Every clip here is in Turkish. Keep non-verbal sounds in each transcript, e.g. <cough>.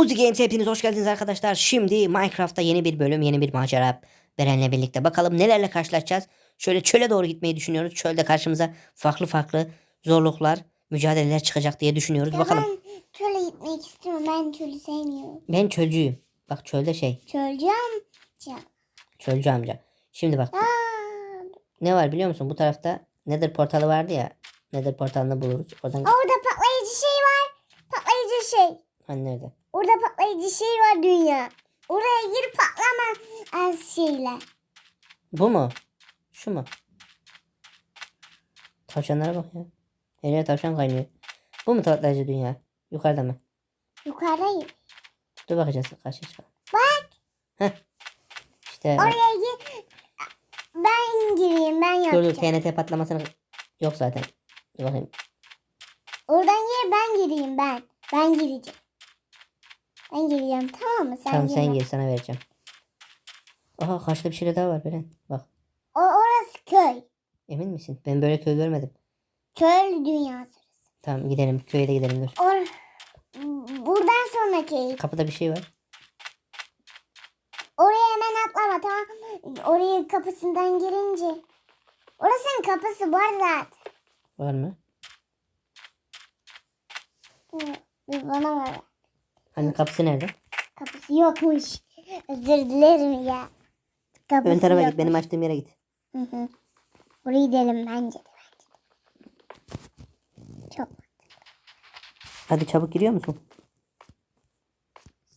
Muzi Games'e hepiniz hoş geldiniz arkadaşlar. Şimdi Minecraft'ta yeni bir bölüm, yeni bir macera Beren'le birlikte. Bakalım nelerle karşılaşacağız. Şöyle çöle doğru gitmeyi düşünüyoruz. Çölde karşımıza farklı farklı zorluklar, mücadeleler çıkacak diye düşünüyoruz. Ya Bakalım. ben çöle gitmek istiyorum. Ben çölü sevmiyorum. Ben çölcüyüm. Bak çölde şey, Çölcü amca. çölcü amca. Şimdi bak Aa, ne var biliyor musun? Bu tarafta Nether portalı vardı ya. Nether portalını buluruz. Oradan orada patlayıcı şey var. Patlayıcı şey. hani nerede? Orada patlayıcı şey var dünya. Oraya gir patlama az şeyler. Bu mu? Şu mu? Tavşanlara bak ya. Her yer tavşan kaynıyor. Bu mu tatlıcı dünya? Yukarıda mı? Yukarıdayım. Dur bakacağız karşı çıkalım. Bak. Heh. İşte Oraya gir. Ben gireyim. Ben dur dur yapacağım. TNT patlamasını yok zaten. Dur bakayım. Oradan gir ben gireyim ben. Ben gireceğim. Ben gireceğim tamam mı? Sen tamam sen girme. gir sana vereceğim. Aha karşıda bir şeyler daha var Beren. Bak O, orası köy. emin misin? Ben böyle köy görmedim. Köy dünyası. Tamam gidelim köye de gidelim dur. Or buradan sonraki Kapıda bir şey var. oraya hemen atlama tamam? Oraya kapısından girince. Orasının kapısı var zaten. Var mı? Bana ver. Hani kapısı nerede? Kapısı yokmuş. Özür dilerim ya. Kapısı Ön tarafa yok. git benim açtığım yere git. Hı hı. Oraya gidelim bence de. Bence de. Çok. Hadi çabuk giriyor musun?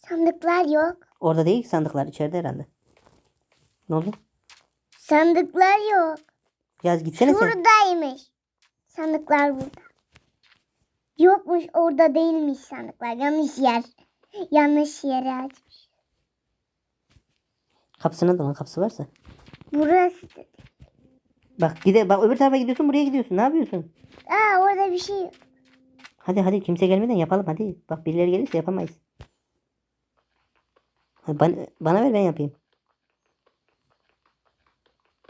Sandıklar yok. Orada değil ki sandıklar içeride herhalde. Ne oldu? Sandıklar yok. Yaz gitsene sen. Buradaymış. Sandıklar burada. Yokmuş orada değilmiş sandıklar. Yanlış yer. Yanlış yere açmış. Kapısına da lan kapısı varsa. Burası. Bak gide bak öbür tarafa gidiyorsun buraya gidiyorsun. Ne yapıyorsun? Aa orada bir şey yok. Hadi hadi kimse gelmeden yapalım hadi. Bak birileri gelirse yapamayız. Hadi bana, bana ver ben yapayım.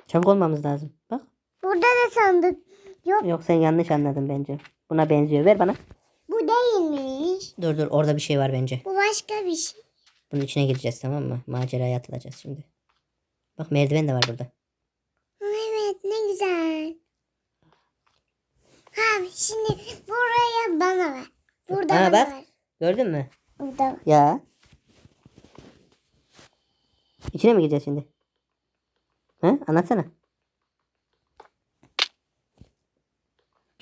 Çabuk olmamız lazım. Bak. Burada da sandık yok. Yok sen yanlış anladın bence. Buna benziyor. Ver bana. Bu değilmiş. Dur dur orada bir şey var bence. Bu başka bir şey. Bunun içine gireceğiz tamam mı? Maceraya atılacağız şimdi. Bak merdiven de var burada. Evet ne güzel. Ha şimdi buraya bana ver. Burada Ha, bana bak. ver. Gördün mü? Burada var. Ya. İçine mi gireceğiz şimdi? He? Anlatsana.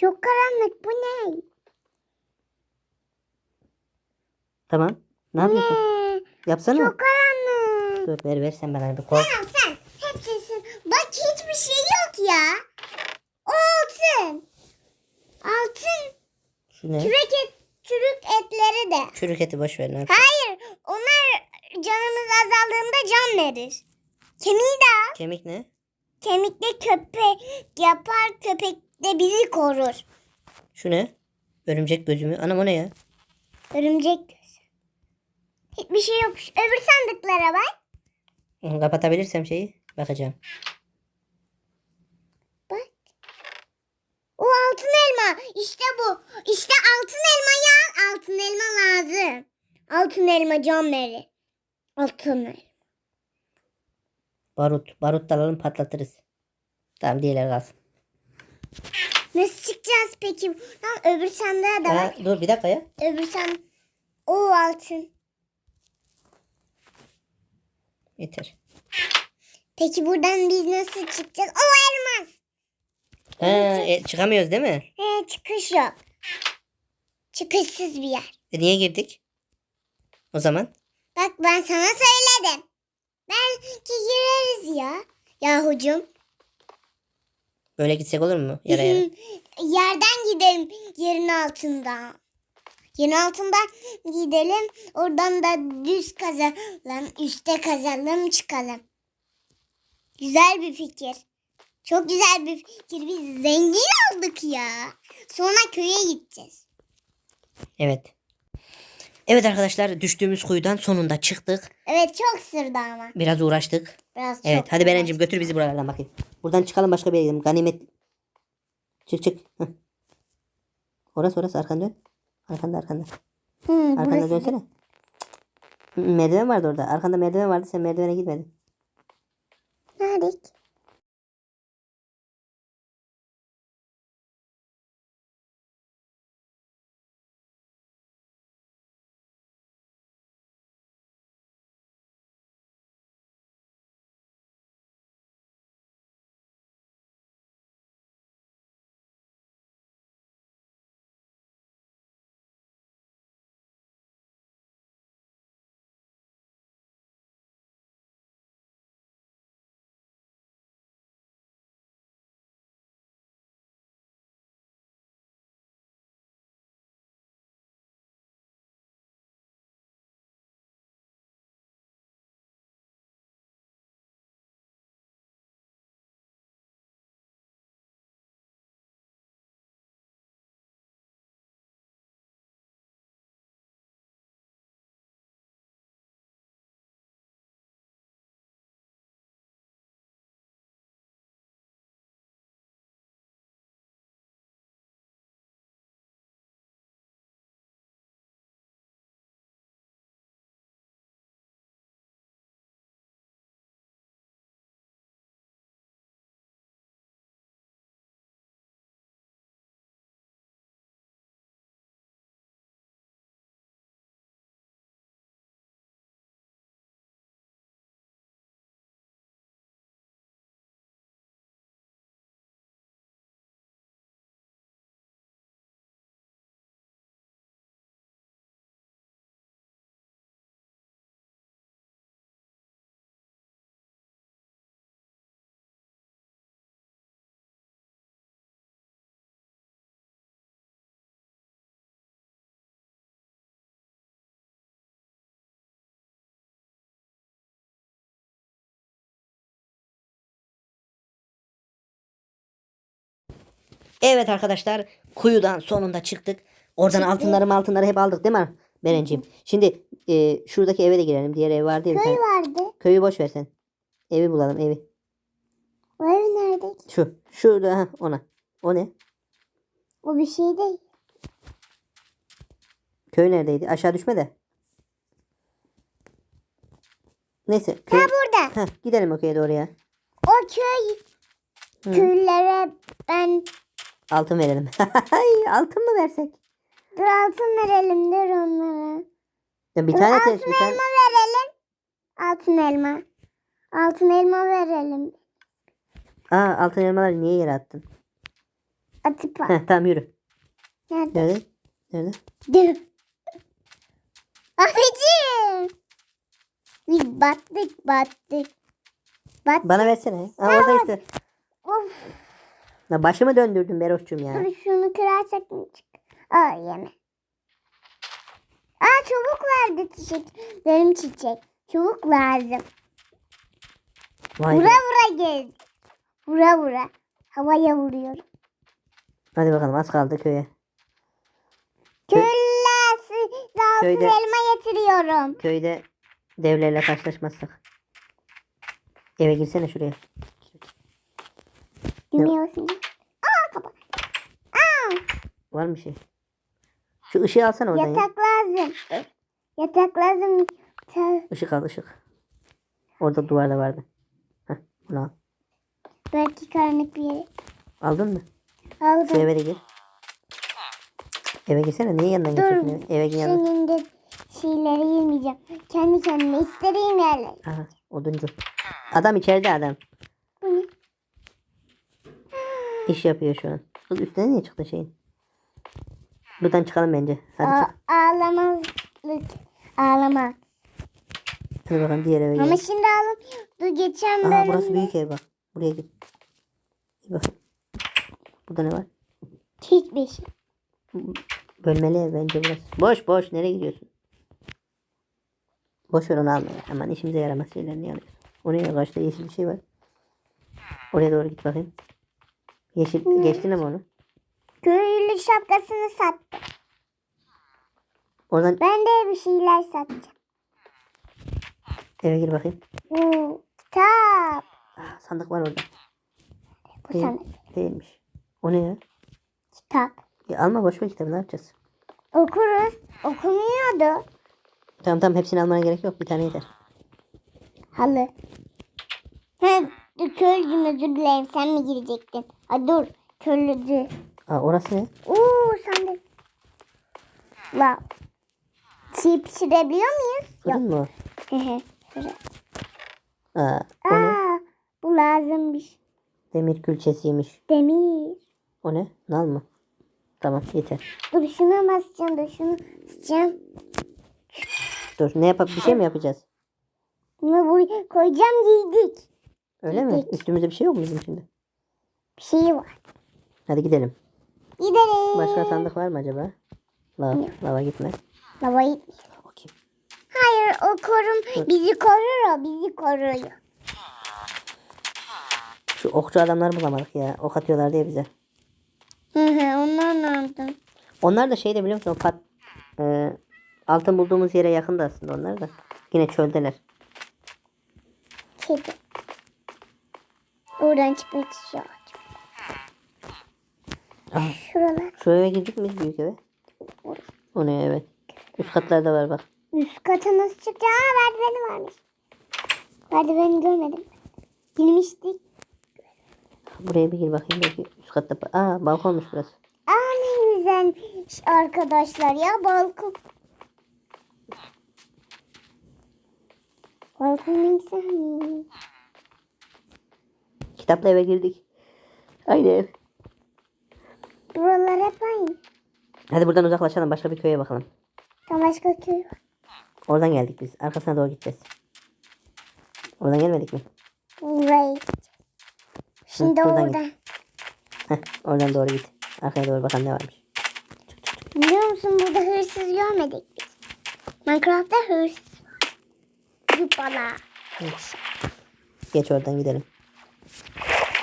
Çok karanlık bu ne? Tamam. Ne yapıyorsun? Ne? Yapsana. Çok karanlık. Dur ver ver sen bana bir kork. Tamam sen hepsisin. Bak hiçbir şey yok ya. Altın. Altın. Şu ne? Çürük, et, çürük etleri de. Çürük eti boş ver. Ne yapayım? Hayır. Onlar canımız azaldığında can verir. Kemiği de al. Kemik ne? Kemikle köpek yapar. Köpek de bizi korur. Şu ne? Örümcek gözü mü? Anam o ne ya? Örümcek gözü. Hiçbir şey yok. Öbür sandıklara bak. Kapatabilirsem şeyi bakacağım. Bak. O altın elma. İşte bu. İşte altın elmayı al. Altın elma lazım. Altın elma can verir. Altın elma. Barut. Barut da alalım patlatırız. Tamam diğerleri kalsın. Nasıl çıkacağız peki? Lan öbür sandığa da Ha, bak. dur bir dakika ya. Öbür sandık. O altın. Yeter. Peki buradan biz nasıl çıkacağız? O elmas. Ha, e, çıkamıyoruz değil mi? He, çıkış yok. Çıkışsız bir yer. E, niye girdik? O zaman. Bak ben sana söyledim. Belki gireriz ya. Yahucum. Böyle gitsek olur mu? Yara yara. <laughs> Yerden gidelim yerin altından. Yerin altından gidelim. Oradan da düz kazalım. Üste kazalım çıkalım. Güzel bir fikir. Çok güzel bir fikir. Biz zengin olduk ya. Sonra köye gideceğiz. Evet. Evet arkadaşlar düştüğümüz kuyudan sonunda çıktık. Evet çok sırdı ama. Biraz uğraştık. Biraz çok. Evet hadi Berencim götür bizi buralardan bakayım. Buradan çıkalım başka bir yere gidelim. Ganimet. Çık çık. Heh. Orası orası arkanı dön. Arkanda arkanda. Hı, Arkanda dönsene. Merdiven vardı orada. Arkanda merdiven vardı. Sen merdivene gitmedin. Nerede? Evet arkadaşlar kuyudan sonunda çıktık. Oradan altınları altınları hep aldık değil mi Berenciğim? Şimdi e, şuradaki eve de girelim. Diğer ev vardı ya. Köy vardı. Köyü boş ver sen. Evi bulalım evi. O ev nerede? Şu. Şurada ha, ona. O ne? O bir şey değil. Köy neredeydi? Aşağı düşme de. Neyse. Köy... Ha burada. Heh, gidelim o köye doğru ya. O köy Hı. köylere ben Altın verelim. <laughs> altın mı versek? dur altın verelim dur onlara. Ya bir Dur, tane altın test bir tane. elma verelim. Altın elma. Altın elma verelim. Aa altın elmaları niye yere attın? Atıp. Heh, tamam yürü. Nerede? Nerede? Nerede? Dur. Abicim. Biz battık battık. Bat. Bana versene. Aa, orada işte. Of. Ya başımı döndürdün Beroş'cum ya. Dur şunu kırarsak mı çık? Aa yeme. Aa çubuk verdi çiçek. Benim çiçek. Çubuk lazım. Vay Vura be. vura gez. Vura vura. Havaya vuruyorum. Hadi bakalım az kaldı köye. Altın Köyde- elma getiriyorum. Köyde devlerle karşılaşmazsak. Eve girsene şuraya. Dinliyorsun. Var mı şey? Şu ışığı alsana oradan ya. yatak lazım. Yatak lazım. Işık al ışık. Orada duvarda vardı. Heh, bunu al. Belki karanlık bir yere. Aldın mı? Şu Aldım. eve de gir. Eve girsene. Niye yanından geçiyorsun? Eve, eve gir yanına. Senin de şeyleri yemeyeceğim. Kendi kendime istediğim yerler. Aha oduncu. Adam içeride adam. Bu ne? İş yapıyor şu an. Kız üstüne niye çıktı şeyin? Buradan çıkalım bence. Hadi Aa, çık. ağlamazlık. Ağlama. Hadi bakalım diğer eve Ama gidelim. şimdi ağlam. Dur geçen Aha burası bölümde büyük ev bak. Buraya git. Bak. Burada ne var? hiçbir şey. Bölmeli ev bence burası. Boş boş. Nereye gidiyorsun? Boş ver onu alma ya. Aman işimize yaramaz şeyler niye alıyorsun? Oraya karşıda yeşil bir şey var. Oraya doğru git bakayım. Yeşil geçtin ama onu. Köylü şapkasını sattı. Oradan Ben de bir şeyler satacağım. eve gir bakayım. Oo, kitap. Ah, sandık var orada. Bu Değil, sana değilmiş. O ne ya? kitap. Ya alma boş ver kitabı ne yapacağız? Okuruz. Okumuyordu. Tamam tamam hepsini almana gerek yok. Bir tane yeter. Halı. He, dur köylücüm özür dilerim. Sen mi girecektin? Ha dur. Köylücü. Aa orası ne? Oo sen de. La. Çiğ pişirebiliyor muyuz? Fırın mı? Hı hı. O? Aa o ne? Aa, bu lazımmış. Demir külçesiymiş. Demir. O ne? Nal mı? Tamam yeter. Dur şuna basacağım da şunu basacağım. Dur ne yapıp bir şey mi yapacağız? Bunu buraya koyacağım giydik. Öyle mi? Üstümüzde bir şey yok mu bizim şimdi? Bir şey var. Hadi gidelim. Gidelim. Başka sandık var mı acaba? Lava, lava gitme. Lavayı. Bakayım. Hayır o korum. Bizi korur o. Bizi koruyor. Şu okçu adamları bulamadık ya. Ok atıyorlar diye bize. Hı hı onlar nerede? Onlar da şeyde biliyor musun? O pat, e, altın bulduğumuz yere yakında aslında onlar da. Yine çöldeler. Kedi. Oradan çıkmak istiyor. Şuralar. şu eve girdik mi büyük eve? O ne evet. Üst katlarda var bak. Üst kata nasıl çıkacağız? Aa merdiveni varmış. Merdiveni görmedim. Girmiştik. Buraya bir gir bakayım belki üst katta. Aa balkonmuş burası. Aa ne güzelmiş arkadaşlar ya balkon. Balkon ne güzelmiş. Kitapla eve girdik. Aynı ev. Buralar hep aynı. Hadi buradan uzaklaşalım. Başka bir köye bakalım. Tam başka köy. Oradan geldik biz. Arkasına doğru gideceğiz. Oradan gelmedik mi? Gideceğiz. Şimdi Hı, buradan oradan. Heh, oradan doğru git. Arkaya doğru bakalım ne varmış. Biliyor musun burada hırsız görmedik biz. Minecraft'ta hırsız var. Zıpala. Geç oradan gidelim.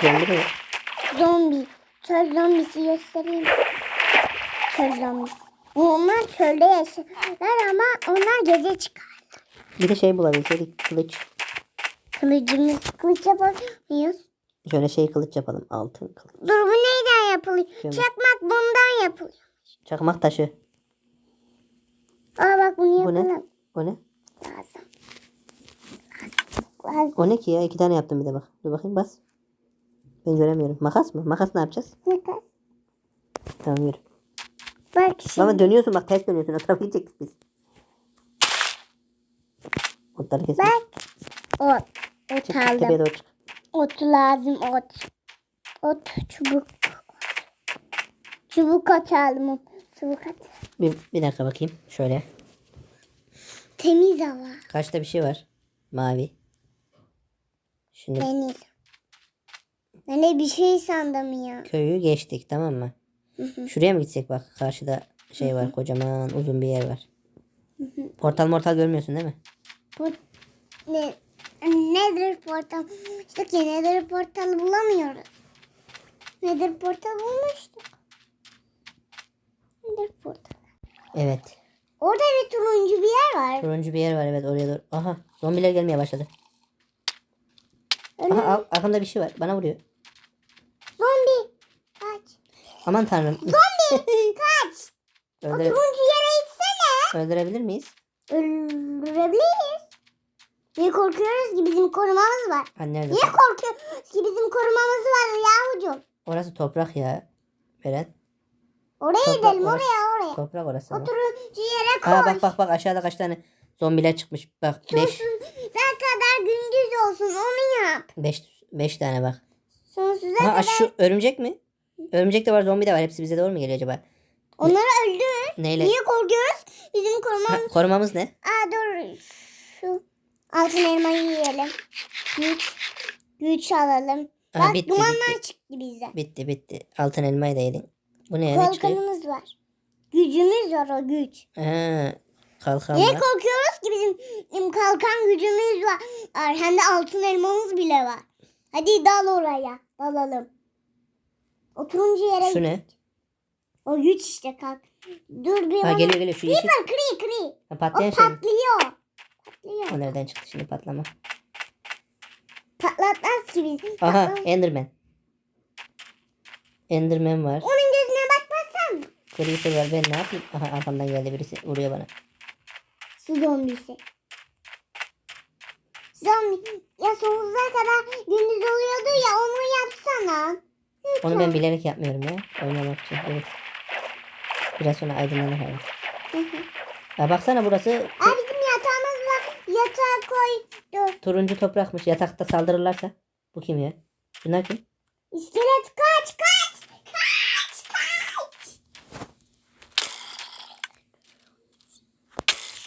Zombi yok. Zombi. Çöl zombisi göstereyim. Çöl zombisi. Onlar çölde yaşarlar ama onlar gece çıkar. Bir de şey bulabilseydik kılıç. Kılıcımız kılıç yapabiliyor muyuz? Şöyle şey kılıç yapalım. Altın kılıç. Dur bu neyden yapılıyor? Çakmak bundan yapılıyor. Çakmak taşı. Aa bak bunu Bu ne? yapalım. O ne? Lazım. Lazım. O ne ki ya? İki tane yaptım bir de bak. Dur bakayım bas. Ben göremiyorum. Makas mı? Makas ne yapacağız? Kadar? Tamam yürü. Bak şimdi. Baba dönüyorsun bak ters dönüyorsun. O tarafa gidecektik biz. Otları kesin. Bak. Ot. Ot Çık, çık, tepeye aldım. doğru çık. Ot lazım ot. Ot çubuk. Çubuk at aldım. Çubuk at. Bir, bir dakika bakayım. Şöyle. Temiz hava. Kaçta bir şey var? Mavi. Şimdi Deniz. De bir şey sandım ya. köyü geçtik tamam mı? Şuraya mı gitsek bak karşıda şey var kocaman uzun bir yer var. Portal mortal görmüyorsun değil mi? Bu ne? Nedir portal? İşte ki nedir portal bulamıyoruz. Nedir portal bulmuştuk. Nedir portal? Evet. Orada bir turuncu bir yer var. Turuncu bir yer var evet oraya doğru. Aha zombiler gelmeye başladı. Öyle Aha al, arkamda bir şey var bana vuruyor. Zombi. Kaç. Aman tanrım. Kaç. O <laughs> Öldüre- turuncu yere gitsene. öldürebilir miyiz? Öldürebiliriz. Niye korkuyoruz ki bizim korumamız var. Ha nerede? Niye korkuyoruz ki bizim korumamız var yahucum. Orası toprak ya. Beren. Oraya Toprak gidelim orası. oraya oraya. Toprak orası O turuncu yere koş. Aa bak bak bak aşağıda kaç tane zombiler çıkmış. Bak 5 Ne kadar gündüz olsun onu yap. 5 5 tane bak. Sonsuza Aha kadar. şu örümcek mi? Örümcek de var, zombi de var. Hepsi bize doğru mu geliyor acaba? Onları öldür. Neyle? Niye korkuyoruz? Bizim Ha, korumamız. korumamız ne? Aa dur. Şu altın elmayı yiyelim. Güç. Güç alalım. Aha, Bak bitti, dumanlar bitti. çıktı bize. Bitti bitti. Altın elmayı da yedin. Bu ne? Ne? Kalkanımız var. Gücümüz var o güç. Ha, kalkan Niye var. korkuyoruz ki bizim, kalkan gücümüz var. Hem de altın elmamız bile var. Hadi dal oraya. Dalalım. O turuncu yere Şu ne? O güç işte kalk. Dur bir Ha onu- geliyor geliyor şu yeşil. Creeper kri kri. Ha, O patlayan şey. mi? patlıyor. Patlıyor. O nereden çıktı şimdi patlama? Patlatmaz ki biz. Aha Patlamaz. Enderman. Enderman var. Onun gözüne bakmazsan. Creeper var ben ne yapayım? Aha arkamdan geldi birisi vuruyor bana. Su zombisi. Zombi. Ya sonsuza kadar gündüz oluyordu ya onu yapsana. Onu ben bilerek yapmıyorum ya. Oynamak için. Evet. Biraz sonra aydınlanır hava. Ya baksana burası Aa bizim yatağımız var. Yatağa koy. Turuncu toprakmış. Yatakta saldırırlarsa. Bu kim ya? Bunlar kim? İskelet kaç kaç. Kaç kaç.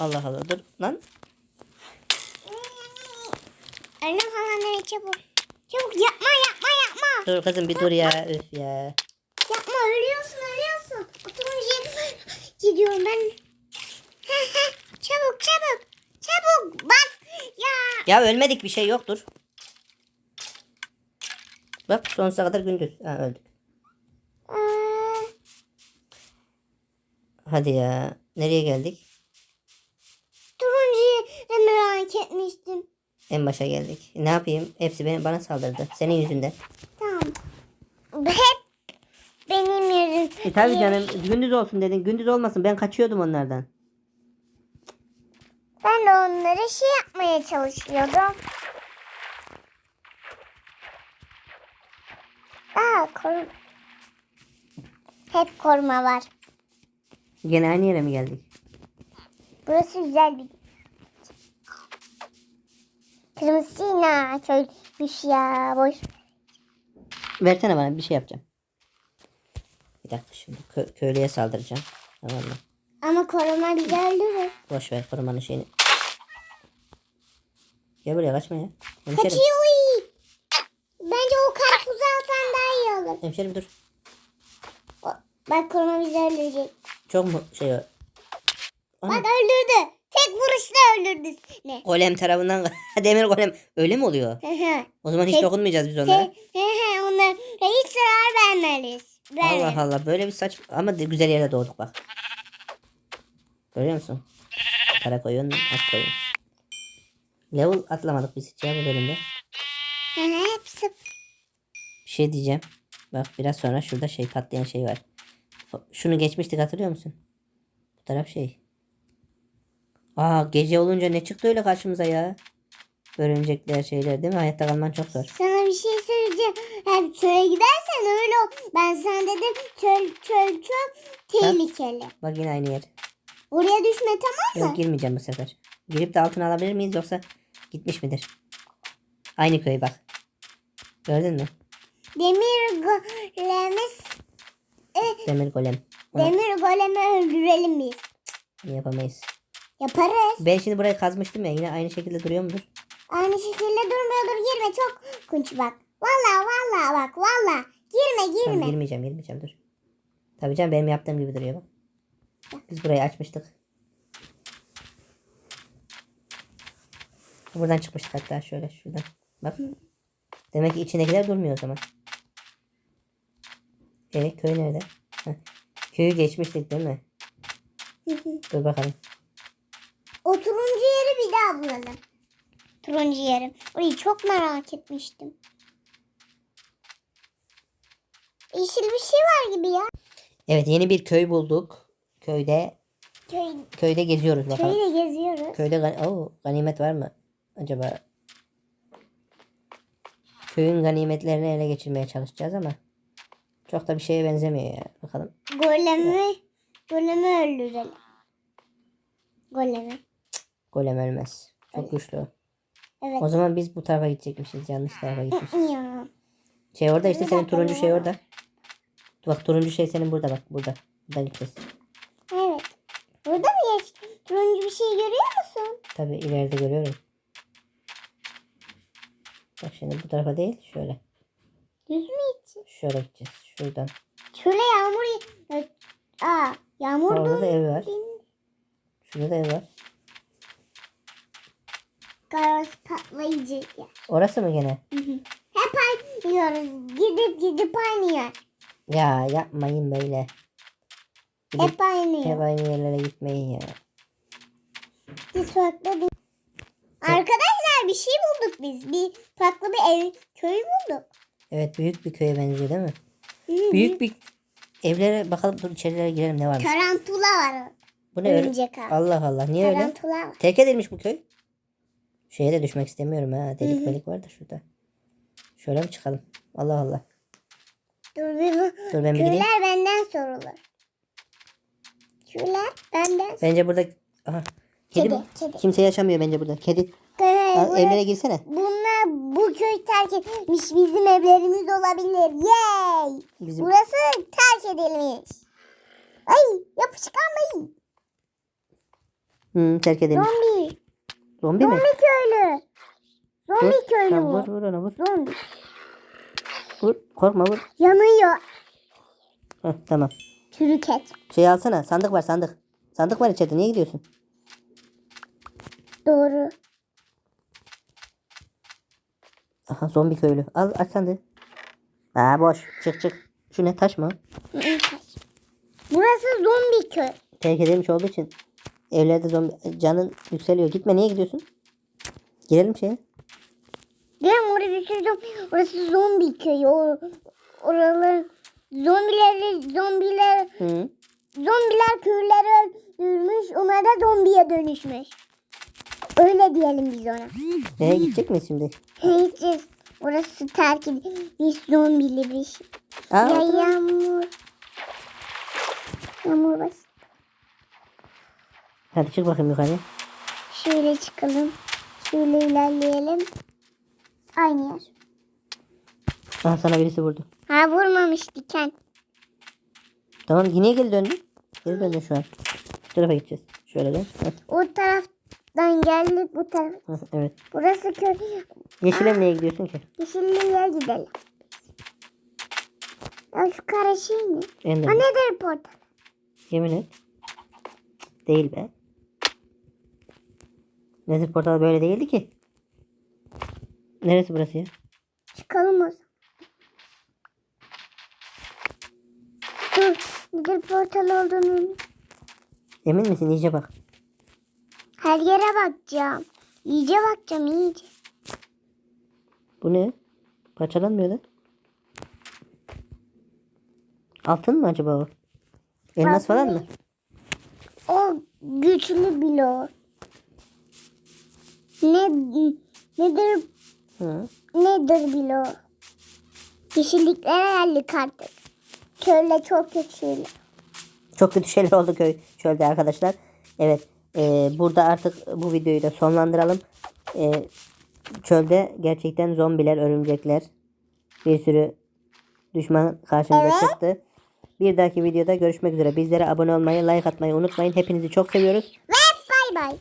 Allah Allah dur lan. Annem nereye çabuk. Çabuk yapma yapma yapma. Dur kızım bir dur ya. Üf ya. Yapma ölüyorsun ölüyorsun. Oturunca gidiyorum ben. <laughs> çabuk çabuk. Çabuk bak. Ya. Ya ölmedik bir şey yoktur. Bak sonsuza kadar gündüz. Ha öldük. Aa, Hadi ya. Nereye geldik? turuncuyu merak etmiştim. En başa geldik. Ne yapayım? Hepsi beni, bana saldırdı. Senin yüzünden. Tamam. Hep benim yüzüm. E tabii canım. Gündüz olsun dedin. Gündüz olmasın. Ben kaçıyordum onlardan. Ben de onlara şey yapmaya çalışıyordum. Aa korum. Hep koruma var. Gene aynı yere mi geldik? Burası güzel bir Kırmızı yine köymüş ya. Boş. Versene bana bir şey yapacağım. Bir dakika şimdi kö- köylüye saldıracağım. Tamam mı? Ama koruma bizi öldürür. Boş ver korumanın şeyini. Gel buraya kaçma ya. Hemşerim. Kaçıyor. Bence o karpuzu alsan daha iyi olur. Hemşerim dur. O- Bak koruma bizi öldürecek. Çok mu şey? Ana, Bak öldürdü. Tek vuruşla öldürdü seni. golem tarafından <laughs> demir golem öyle mi oluyor? O zaman hiç Tek- dokunmayacağız biz onlara. Te- He he onlara hiç zarar vermeliyiz. Verme. Allah Allah böyle bir saç ama de- güzel yere doğduk bak. Görüyor musun? Kara koyun, ak koyun. Level atlamadık biz hiç ya bu bölümde. Hı hı, hepsi. Bir şey diyeceğim. Bak biraz sonra şurada şey patlayan şey var. Şunu geçmiştik hatırlıyor musun? Bu taraf şey. Aa gece olunca ne çıktı öyle karşımıza ya? Örümcekler şeyler değil mi? Hayatta kalman çok zor. Sana bir şey söyleyeceğim. Hep çöle gidersen öyle ol. Ben sana dedim çöl çöl çok tehlikeli. Bak yine aynı yer. Oraya düşme tamam mı? Yok girmeyeceğim bu sefer. Girip de altına alabilir miyiz yoksa gitmiş midir? Aynı köy bak. Gördün mü? Demir golemiz Demir golem. Onu demir golemi öldürelim biz. yapamayız. Yaparız. Ben şimdi burayı kazmıştım ya yine aynı şekilde duruyor mudur? Aynı şekilde durmuyordur girme çok kunç bak. Valla valla bak valla. Girme Tamam, girme. girmeyeceğim girmeyeceğim dur. Tabii canım benim yaptığım gibi duruyor bak. Biz burayı açmıştık. Buradan çıkmıştık hatta şöyle şuradan. Bak. Demek ki içindekiler durmuyor o zaman. Evet köy nerede? Heh. Köyü geçmiştik değil mi? Dur bakalım. O turuncu yeri bir daha bulalım. Turuncu yeri. Orayı çok merak etmiştim. Yeşil bir şey var gibi ya. Evet yeni bir köy bulduk. Köyde Köy, köyde geziyoruz bakalım. köyü de geziyoruz. Köyde gan- Oo, ganimet var mı? Acaba köyün ganimetlerini ele geçirmeye çalışacağız ama çok da bir şeye benzemiyor ya. Bakalım. Golemi, golemi öldürelim. Golemi. Golem ölmez. Çok güçlü o. Evet. O zaman biz bu tarafa gidecekmişiz. Yanlış tarafa gitmişiz. Ya. Şey orada işte senin turuncu şey orada. Bak turuncu şey senin burada bak. Burada. Buradan gideceğiz. Evet. Burada mı geç? Turuncu bir şey görüyor musun? Tabi ileride görüyorum. Bak şimdi bu tarafa değil. Şöyle. Düz mü gideceğiz? Şöyle gideceğiz. Şuradan. Şöyle yağmur... Aa, yağmur Orada da ev var. Şurada da ev var. Gaz patlayacak ya. Orası mı gene? Hep aynı yiyoruz. Gidip gidip aynı yer. Ya yapmayın böyle. Gidip Hep aynı hep aynı yerlere gitmeyin ya. Biz farklı bir... Arkadaşlar bir şey bulduk biz. Bir farklı bir ev köyü bulduk. Evet büyük bir köye benziyor değil mi? Hı, Büyük bir evlere bakalım dur içerilere girelim ne varmış. Tarantula var. Bu ne öyle? Örümcek. Allah Allah. Niye öyle? Tarantula var. Terk edilmiş bu köy. Şeye de düşmek istemiyorum ha. Delik melik var da şurada. Şöyle mi çıkalım? Allah Allah. Dur bir. Dur ben bir gideyim. Köyler benden sorulur. Köyler benden Bence burada... Aha. Kedi, Kedi, mi? kedi. Kimse yaşamıyor bence burada. Kedi. Al, bu- evlere girsene. Bunlar bu köy terk etmiş bizim evlerimiz olabilir. Yay! Bizim... Burası terk edilmiş. Ay yapışkan Bey. Hı, terk edilmiş. Zombi. Zombi mi? Zombi köylü. Zombi Vur. köylü Tamam, bu. vur vur ona vur. Zombi. Vur. Korkma vur. Yanıyor. Heh, tamam. Çürük et. Şey alsana. Sandık var sandık. Sandık var içeride. Niye gidiyorsun? Doğru. Aha zombi köylü. Al aç sandığı. Aa boş. Çık çık. Şu ne taş mı? Burası zombi köy. Terk edilmiş olduğu için evlerde zombi canın yükseliyor. Gitme niye gidiyorsun? Girelim şeye. Gelin oraya düşürdüm. Orası zombi köyü. O, oralar zombileri zombiler Hı. zombiler köyleri öldürmüş. Onlar da zombiye dönüşmüş. Öyle diyelim biz ona. Ee, gidecek miyiz şimdi? Hiç orası terk edilmiş zombili bir şey. Aa, Ya yağmur. Yağmur bas. Hadi çık bakayım yukarıya. Şöyle çıkalım. Şöyle ilerleyelim. Aynı yer. Aha sana birisi vurdu. Ha vurmamış diken. Tamam yine geri döndün. Geri döndün şu an. Şu tarafa gideceğiz. Şöyle dön. O taraftan geldik bu taraf. evet. Burası köy. Yeşile niye gidiyorsun ki? Yeşilliğe gidelim. Ya şu kara şey ne? Ender. Ha nedir portal? Yemin et. Değil be. Nezir portal böyle değildi ki. Neresi burası ya? Çıkalım o zaman. Dur. Nedir portal olduğunu Emin misin? İyice bak. her yere bakacağım. İyice bakacağım iyice. Bu ne? Parçalanmıyor da. Altın mı acaba o? Elmas falan mı? O güçlü blok. Ne nedir Hı. nedir blok? Yeşilliklere geldik artık. Köyle çok kötü şeyler. Çok kötü şeyler oldu köy çölde arkadaşlar. Evet. e, burada artık bu videoyu da sonlandıralım. E, çölde gerçekten zombiler, örümcekler bir sürü düşman karşımıza Evet. çıktı. Bir dahaki videoda görüşmek üzere. Bizlere abone olmayı, like atmayı unutmayın. Hepinizi çok seviyoruz. Ve bay bay.